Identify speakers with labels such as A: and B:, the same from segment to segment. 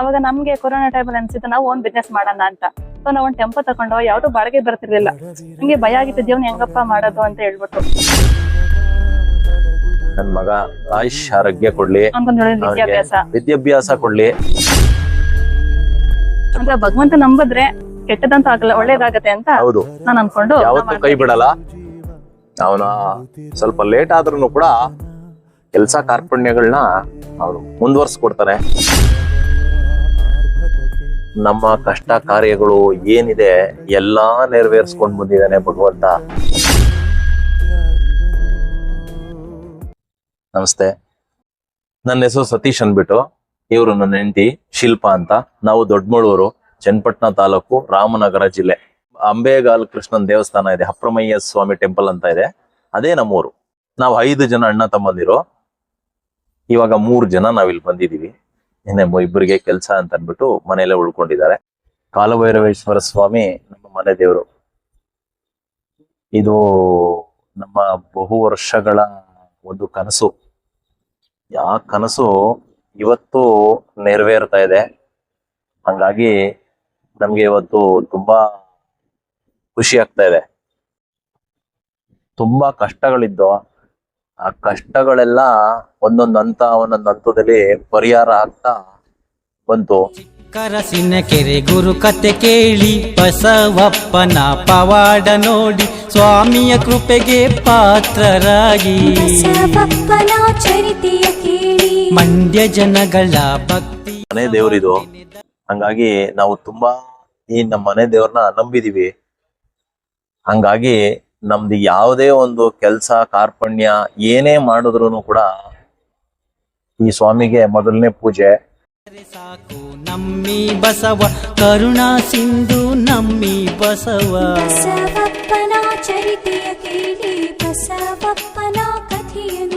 A: ಅವಾಗ ನಮ್ಗೆ ಕೊರೋನಾ ಟೈಮಲ್ಲಿ ಅನ್ಸಿತ್ತು ನಾವು ಒಂದ್ ಬಿಸ್ನೆಸ್ ಮಾಡೋಣ ಅಂತ. ಸೊ ನಾವು ಒಂದ್ ಟೆಂಪೋ ತಗೊಂಡು ಯಾವ್ದು ಬಾಡಿಗೆ ಬರ್ತಿರ್ಲಿಲ್ಲ. ನಂಗೆ ಭಯ ಆಗಿತ್ತು ದೇವ್ನ ಹೆಂಗಪ್ಪ ಮಾಡೋದು? ಅಂತ ಹೇಳ್ಬಿಟ್ಟು.
B: ನನ್ ಮಗ ಆಯುಷ್ ಆರೋಗ್ಯ ಕೊಡ್ಲಿ.
A: ವಿದ್ಯಾಭ್ಯಾಸ.
B: ವಿದ್ಯಾಭ್ಯಾಸ ಕೊಡ್ಲಿ.
A: ಅಂದ್ರೆ ಭಗವಂತ ನಂಬಿದ್ರೆ ಕೆಟ್ಟದಂತ ಆಗಲ್ಲ ಒಳ್ಳೇದಾಗತ್ತೆ ಅಂತ
B: ಹೌದು.
A: ನಾನು ಅನ್ಕೊಂಡು
B: ಯಾವತ್ತೂ ಕೈ ಬಿಡಲ್ಲ. ಅವನ ಸ್ವಲ್ಪ ಲೇಟ್ ಆದ್ರೂ ಕೂಡ ಕೆಲಸ ಕಾರ್ಪಣ್ಯಗಳನ್ನ ಅವರು ಮುಂದುವರ್ಸ್ಕೊಡ್ತಾನೆ ನಮ್ಮ ಕಷ್ಟ ಕಾರ್ಯಗಳು ಏನಿದೆ ಎಲ್ಲಾ ನೆರವೇರಿಸ್ಕೊಂಡು ಬಂದಿದ್ದಾನೆ ಭಗವಂತ. ನಮಸ್ತೆ. ನನ್ನ ಹೆಸರು ಸತೀಶ್ ಅನ್ಬಿಟ್ಟು ಇವರು ನನ್ನ ಹೆಂಡತಿ ಶಿಲ್ಪಾ ಅಂತ. ನಾವು ದೊಡ್ಡಮಳೂರು ಚನ್ನಪಟ್ಟಣ ತಾಲೂಕು, ರಾಮನಗರ ಜಿಲ್ಲೆ. ಅಂಬೇಗಾಲ್ ಕೃಷ್ಣನ್ ದೇವಸ್ಥಾನ ಇದೆ, ಅಪ್ರಮಯ್ಯ ಸ್ವಾಮಿ ಟೆಂಪಲ್ ಅಂತ ಇದೆ. ಅದೇ ನಮ್ಮೂರು. ನಾವು ಐದು ಜನ ಅಣ್ಣ ತಮ್ಮಂದಿರು. ಇವಾಗ ಮೂರು ಜನ ನಾವಿಲ್ಲಿ ಬಂದಿದೀವಿ ಇನ್ನೇ ಇಬ್ಬರಿಗೆ ಕೆಲಸ ಅಂತ ಅನ್ಬಿಟ್ಟು ಮನೆಯಲ್ಲೇ ಉಳ್ಕೊಂಡಿದ್ದಾರೆ. ಕಾಲಭೈರವೇಶ್ವರ ಸ್ವಾಮಿ, ನಮ್ಮ ಮನೆ ದೇವರು. ಇದು ನಮ್ಮ ಬಹು ವರ್ಷಗಳ ಒಂದು ಕನಸು. ಆ ಕನಸು ಇವತ್ತು ನೆರವೇರ್ತಾ ಇದೆ. ಹಂಗಾಗಿ ನಮ್ಗೆ ಇವತ್ತು ತುಂಬಾ ಖುಷಿ ಆಗ್ತಾ ಇದೆ. ತುಂಬಾ ಕಷ್ಟಗಳಿದ್ದು ಆ ಕಷ್ಟಗಳೆಲ್ಲ ಒಂದೊಂದು ಹಂತ ಒಂದೊಂದು ಹಂತದಲ್ಲಿ ಪರಿಹಾರ ಆಗ್ತಾ ಬಂತು.
C: ಕರಸಿನ ಕೆರೆ ಗುರು ಕತೆ ಕೇಳಿ ಬಸವಪ್ಪನ ಪವಾಡ ನೋಡಿ ಸ್ವಾಮಿಯ ಕೃಪೆಗೆ ಪಾತ್ರರಾಗಿ.
D: ಬಸವಪ್ಪನ ಚರಿತೆಯ ಕೇಳಿ.
C: ಮಂಡ್ಯ ಜನಗಳ ಭಕ್ತಿ.
B: ಮನೆ ದೇವರಿದು. ಹಂಗಾಗಿ ನಾವು ತುಂಬಾ ಈ ನಮ್ಮ ಮನೆ ದೇವ್ರನ್ನ ನಂಬಿದೀವಿ. ಹಂಗಾಗಿ ನಮ್ದು ಯಾವುದೇ ಒಂದು ಕೆಲಸ ಕಾರ್ಪಣ್ಯ ಏನೇ ಮಾಡಿದ್ರು ಕೂಡ ಈ ಸ್ವಾಮಿಗೆ ಮೊದಲನೇ ಪೂಜೆ.
C: ಸಾಕು ನಮ್ಮಿ ಬಸವ ಕರುಣಾ ಸಿಂಧು ನಮ್ಮಿ ಬಸವ.
D: ಬಸವಪ್ಪನ ಚರಿತೆಯ ಕೇಳಿ ಬಸವಪ್ಪನ ಕಥೆಯನ್ನು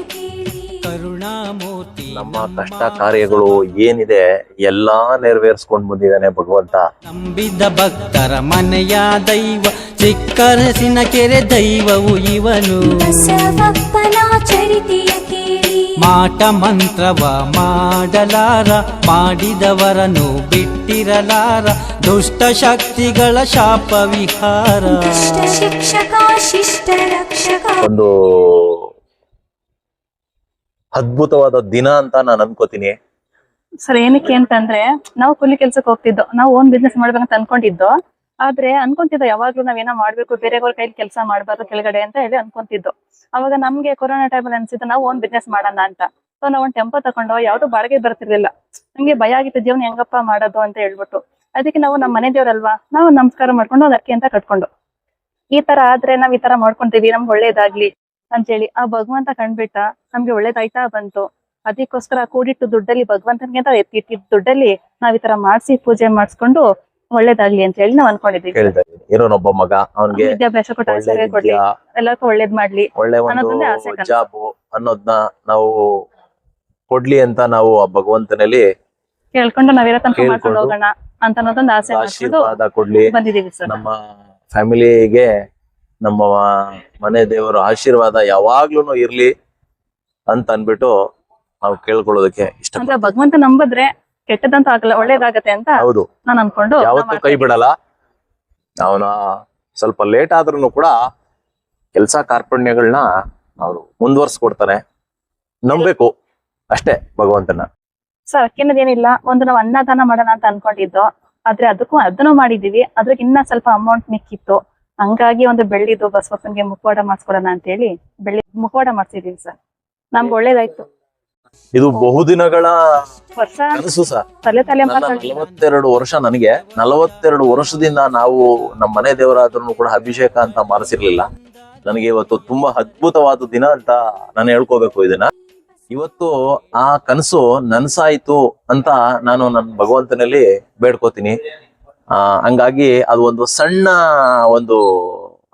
B: ನಮ್ಮ ಕಷ್ಟ ಕಾರ್ಯಗಳು ಏನಿದೆ ಎಲ್ಲಾ ನೆರವೇರಿಸ್ಕೊಂಡ್ ಬಂದಿದ್ದಾನೆ ಭಗವಂತ.
C: ನಂಬಿದ ಭಕ್ತರ ಮನೆಯ ದೈವ ಚಿಕ್ಕರಸಿನ ಕೆರೆ ದೈವವು ಇವನು.
D: ಬಸವಪ್ಪನ ಚರಿತೆಯ ಕೇಳಿ.
C: ಮಾಟ ಮಂತ್ರವ ಮಾಡಲಾರ ಮಾಡಿದವರನ್ನು ಬಿಟ್ಟಿರಲಾರ ದುಷ್ಟ ಶಕ್ತಿಗಳ ಶಾಪ ವಿಹಾರ.
D: ದುಷ್ಟ ಶಿಕ್ಷಕ ಶಿಷ್ಟ ರಕ್ಷಕ.
B: ಒಂದು ಅದ್ಭುತವಾದ ದಿನ ಅಂತ ನಾನು ಅನ್ಕೋತೀನಿ.
A: ಸರ್, ಏನಕ್ಕೆ ಅಂತಂದ್ರೆ, ನಾವು ಕೂಲಿ ಕೆಲ್ಸಕ್ಕೆ ಹೋಗ್ತಿದ್ದೋ, ನಾವು ಓನ್ ಬಿಸ್ನೆಸ್ ಮಾಡ್ಬೇಕಂತ ಅನ್ಕೊಂಡಿದ್ದೋ, ಆದ್ರೆ ಅನ್ಕೊಂತಿದ್ದೋ ಯಾವಾಗ್ಲೂ ನಾವೇನೋ ಮಾಡ್ಬೇಕು, ಬೇರೆಯವ್ರ ಕೈಲಿ ಕೆಲಸ ಮಾಡ್ಬಾರ್ದು ಕೆಳಗಡೆ ಅಂತ ಹೇಳಿ ಅನ್ಕೊಂತಿದ್ದೋ. ಅವಾಗ ನಮ್ಗೆ ಕೊರೋನಾ ಅಲ್ಲಿ ಅನ್ಸಿದ್ದು ನಾವು ಓನ್ ಬಿಸ್ನೆಸ್ ಮಾಡೋಣ ಅಂತ. ಸೊ ನಾವ್ ಒಂದ್ ಟೆಂಪೋ ತಗೊಂಡು, ಯಾವ್ದು ಬಾಡಿಗೆ ಬರ್ತಿರ್ಲಿಲ್ಲ. ನಮ್ಗೆ ಭಯ ಆಗಿತ್ತು ಜೀವನ ಹೆಂಗಪ್ಪ ಮಾಡೋದು? ಅಂತ ಹೇಳ್ಬಿಟ್ಟು. ಅದಕ್ಕೆ ನಾವು ನಮ್ಮ ಮನೆ ದೇವ್ರಲ್ವಾ ನಾವು ನಮಸ್ಕಾರ ಮಾಡ್ಕೊಂಡು ಒಂದ್ ಅಕ್ಕಿ ಅಂತ ಕಟ್ಕೊಂಡು. ಈ ತರ ಆದ್ರೆ ನಾವ್ ಈ ತರ ಮಾಡ್ಕೊಂತೀವಿ, ನಮ್ಗೆ ಒಳ್ಳೇದಾಗ್ಲಿ. ಅಂತೇಳಿ ಆ ಭಗವಂತ ಕಂಡ್ಬಿಟ್ಟ ನಮ್ಗೆ ಒಳ್ಳೇದಾಯ್ತಾ ಬಂತು. ಅದಕ್ಕೋಸ್ಕರ ಕೂಡಿಟ್ಟು ದುಡ್ಡಲ್ಲಿ ಭಗವಂತನಿಗೆ ಅಂತ ಎತ್ತಿಟ್ಟಿದ್ ದುಡ್ಡಲ್ಲಿ ನಾವ್ ಈ ತರ ಮಾಡ್ಸಿ ಪೂಜೆ ಮಾಡಿಸ್ಕೊಂಡು ಒಳ್ಳೇದಾಗ್ಲಿ ಅಂತ ಹೇಳಿ ನಾವ್ ಅನ್ಕೊಂಡಿದ್ವಿ.
B: ಒಬ್ಬ ಇರೋನೊಬ್ಬ ಮಗ ಅವ್ನಿಗೆ
A: ವಿದ್ಯಾಭ್ಯಾಸ ಕೊಟ್ಟು ಕೊಡ್ಲಿ. ಎಲ್ಲರಿಗೂ ಒಳ್ಳೇದ್ ಮಾಡ್ಲಿ.
B: ಒಳ್ಳೆ ಒಂದು. ಜಾಬು ಅನ್ನೋದ್ನ ನಾವು ಕೊಡ್ಲಿ ಅಂತ ನಾವು ಆ ಭಗವಂತನಲ್ಲಿ
A: ಕೇಳ್ಕೊಂಡು ನಾವಿರೋ ತನಕ ಮಾಡ್ಕೊಂಡು ಹೋಗೋಣ ಅಂತ ಅನ್ನೋದೊಂದು ಆಸೆ
B: ಕೊಡ್ಲಿ.
A: ಬಂದಿದೀವಿ ಸರ್.
B: ನಮ್ಮ ಫ್ಯಾಮಿಲಿಗೆ ನಮ್ಮ ಮನೆ ದೇವರ ಆಶೀರ್ವಾದ ಯಾವಾಗ್ಲೂ ಇರ್ಲಿ ಅಂತ ಅನ್ಬಿಟ್ಟು ನಾವು ಕೇಳ್ಕೊಳ್ಳೋದಕ್ಕೆ ಇಷ್ಟ
A: ಅಂದ್ರೆ ಭಗವಂತ ನಂಬಿದ್ರೆ ಕೆಟ್ಟದಂತ ಆಗಲ್ಲ ಒಳ್ಳೇದಾಗತ್ತೆ ಅಂತ
B: ಹೌದು.
A: ನಾನು ಅನ್ಕೊಂಡು
B: ಯಾವತ್ತೂ ಕೈ ಬಿಡಲ್ಲ. ಅವನ ಸ್ವಲ್ಪ ಲೇಟ್ ಆದ್ರೂ ಕೂಡ ಕೆಲಸ ಕಾರ್ಪಣ್ಯಗಳನ್ನ ಅವರು ಮುಂದುವರ್ಸ್ಕೊಡ್ತಾನೆ ನಂಬಬೇಕು ಅಷ್ಟೇ ಭಗವಂತನ.
A: ಸರ್ ಅಕ್ಕಿನದೇನಿಲ್ಲ ಒಂದು ನಾವು ಅನ್ನದಾನ ಮಾಡೋಣ ಅಂತ ಅನ್ಕೊಂಡಿದ್ದು ಆದ್ರೆ ಅದಕ್ಕೂ ಅದನ್ನು ಮಾಡಿದೀವಿ ಅದ್ರಾಗ ಇನ್ನ ಸ್ವಲ್ಪ ಅಮೌಂಟ್ ಮಿಕ್ಕಿತ್ತು. ಹಂಗಾಗಿ ಒಂದು ಬೆಳ್ಳಿದು ಬಸವಪ್ಪನ್ಗೆ ಮುಖವಾಡ ಮಾಡಿಸ್ಕೊಡೋಣ ಅಂತ ಹೇಳಿ ಬೆಳ್ಳಿ ಮುಖವಾಡ ಮಾಡ್ಸಿದೀವಿ ಸರ್. ನಮ್ಗೆ ಒಳ್ಳೇದಾಯ್ತು.
B: ಇದು ಬಹುದಿನಗಳ
A: ವರ್ಷ
B: ಕನಸು ಸರ್.
A: ತಲೆ ತಲೆ
B: ನಲವತ್ತೆರಡು ವರ್ಷ ನನಗೆ ನಲವತ್ತೆರಡು ವರ್ಷದಿಂದ ನಾವು ನಮ್ಮ ಮನೆ ದೇವರಾದ್ರೂ ಕೂಡ ಅಭಿಷೇಕ ಅಂತ ಮಾಡಿಸಿರ್ಲಿಲ್ಲ. ನನಗೆ ಇವತ್ತು ತುಂಬಾ ಅದ್ಭುತವಾದ ದಿನ ಅಂತ ನಾನು ಹೇಳ್ಕೋಬೇಕು ಇದನ್ನ. ಇವತ್ತು ಆ ಕನಸು ನನ್ಸಾಯ್ತು ಅಂತ ನಾನು ನನ್ನ ಭಗವಂತನಲ್ಲಿ ಬೇಡ್ಕೋತೀನಿ. ಹಂಗಾಗಿ ಅದು ಒಂದು ಸಣ್ಣ ಒಂದು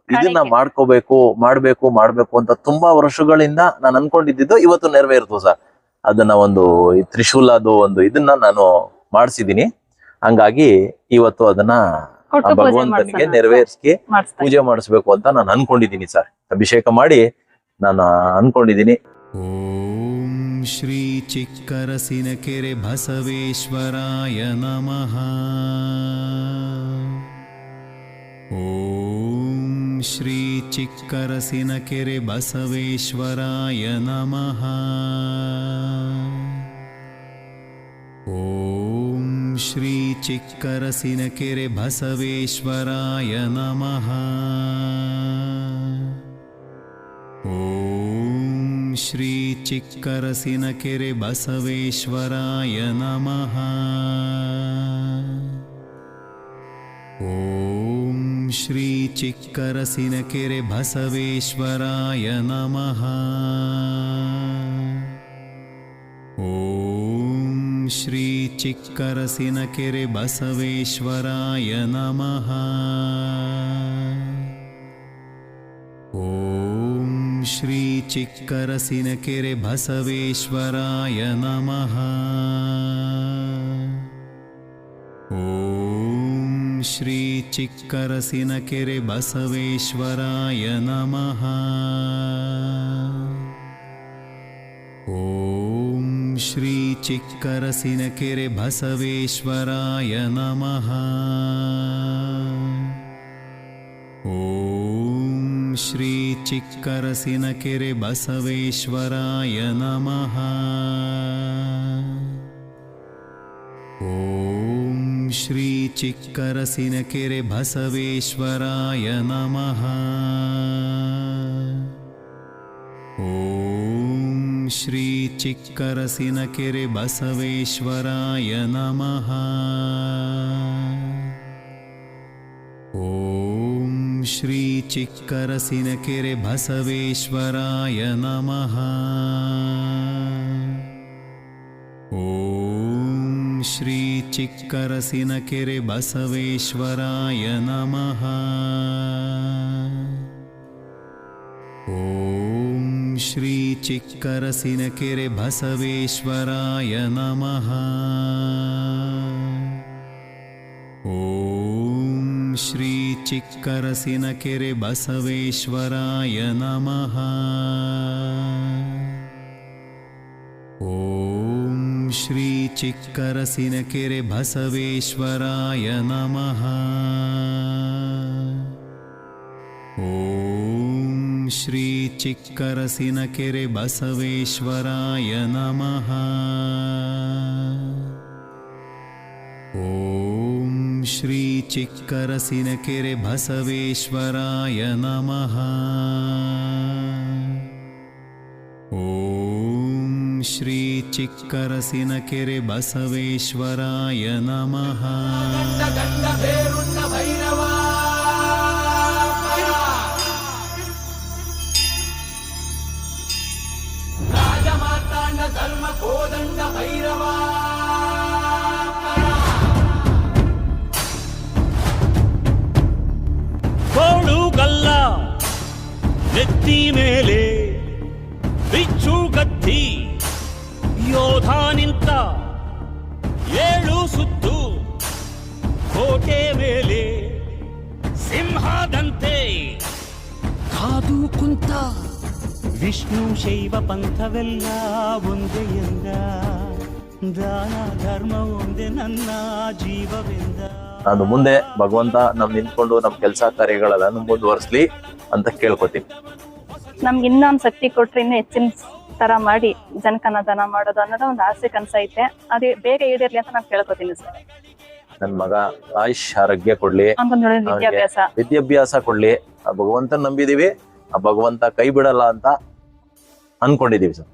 B: ಇದನ್ನ. ಮಾಡ್ಕೋಬೇಕು ಮಾಡ್ಬೇಕು ಮಾಡ್ಬೇಕು ಅಂತ ತುಂಬಾ ವರ್ಷಗಳಿಂದ ನಾನು ಅನ್ಕೊಂಡಿದ್ದು ಇವತ್ತು ನೆರವೇರ್ತು ಸರ್. ಅದನ್ನ ಒಂದು ಈ ತ್ರಿಶೂಲದು ಒಂದು ಇದನ್ನ ನಾನು ಮಾಡಿಸಿದೀನಿ. ಹಂಗಾಗಿ ಇವತ್ತು ಅದನ್ನ ಭಗವಂತನಿಗೆ ನೆರವೇರಿಸಿ ಪೂಜೆ ಮಾಡಿಸ್ಬೇಕು ಅಂತ ನಾನು ಅನ್ಕೊಂಡಿದ್ದೀನಿ ಸರ್. ಅಭಿಷೇಕ ಮಾಡಿ ನಾನು ಅನ್ಕೊಂಡಿದ್ದೀನಿ
E: श्री चिक्करसिनकेरे बसवेश्वराय नमः। ॐ श्रीचिक्करसिनकेरे बसवेश्वराय नमः। ॐ श्री चिक्करसिनकेरे बसवेश्वराय नमः श्रीचिक्करसिनकेरे बसवेश्वराय नमः। ॐ श्री बसवेश्वराय नमः। ॐ श्रीचिक्करसिनकेरे बसवेश्वराय नमः। श्री बसवेश्वराय नमः। ॐ श्री बसवेश्वराय नमः। ॐ श्री चिक्करसिनकिरे बसवेश्वराय नमः श्रीचिक्कर बसवेश्वराय नमः। ॐ श्री बसवेश्वराय नमः। ॐ श्री चिक्करसिनकिरे बसवेश्वराय नमः। श्रीचिक्करसिनकिरे बसवेश्वराय नमः। ॐ श्रीचिक्करसिनकिरे बसवेश्वराय नमः। ॐ श्रीचिक्करसिनकिरे बसवेश्वराय नमः। ॐ श्रीचिक्करसिनकेरे बसवेश्वराय नमः। ॐ श्रीचिक्करसिनकेरे बसवेश्वराय नमः। ॐ श्रीचिक्करसिनकेरे बसवेश्वराय नमः। ॐ श्रीचिक्करसिनकिरे बसवेश्वराय नमः। ॐ
F: श्री बसवेश्वराय नमः। ಬಿಚ್ಚು ಗತ್ತಿ ಯೋಧ ನಿಂತ ಏಳು ಸುತ್ತು. ಕೋಟೆ ಮೇಲೆ ಸಿಂಹದಂತೆ ಕಾದು ಕುಂತ. ವಿಷ್ಣು ಶೈವ ಪಂಥವೆಲ್ಲ ಒಂದೇ ಎಂದ. ದಾನ ಧರ್ಮ ಒಂದೇ ನನ್ನ ಜೀವವೆಂದ.
B: ನಾನು ಮುಂದೆ ಭಗವಂತ ನಮ್ ನಿಂತ್ಕೊಂಡು ನಮ್ ಕೆಲಸ ಕಾರ್ಯಗಳೆಲ್ಲ ಮುಂದುವರ್ಸ್ಲಿ ಅಂತ ಕೇಳ್ಕೊತೀನಿ.
A: ನಮ್ಗೆ ಇನ್ನೊಂದು ಶಕ್ತಿ ಕೊಟ್ರೆ ಇನ್ನೂ ಹೆಚ್ಚಿನ ತರ ಮಾಡಿ ಜನಕನ ದಾನ ಮಾಡೋದು ಅನ್ನೋದು ಒಂದು ಆಸೆ ಕನ್ಸೈತೆ ಅದೇ ಬೇಗ ಈಡೇರ್ಲಿ ಅಂತ ನಾನು ಕೇಳ್ಕೊತೀನಿ ಸರ್.
B: ನನ್ ಮಗ ಆಯುಷ್ ಆರೋಗ್ಯ ಕೊಡ್ಲಿ. ಅವ್ನಿಗೆ
A: ವಿದ್ಯಾಭ್ಯಾಸ.
B: ವಿದ್ಯಾಭ್ಯಾಸ ಕೊಡ್ಲಿ. ಆ ಭಗವಂತ ನಂಬಿದೀವಿ. ಆ ಭಗವಂತ ಕೈ ಬಿಡಲ್ಲ ಅಂತ ಅನ್ಕೊಂಡಿದೀವಿ ಸರ್.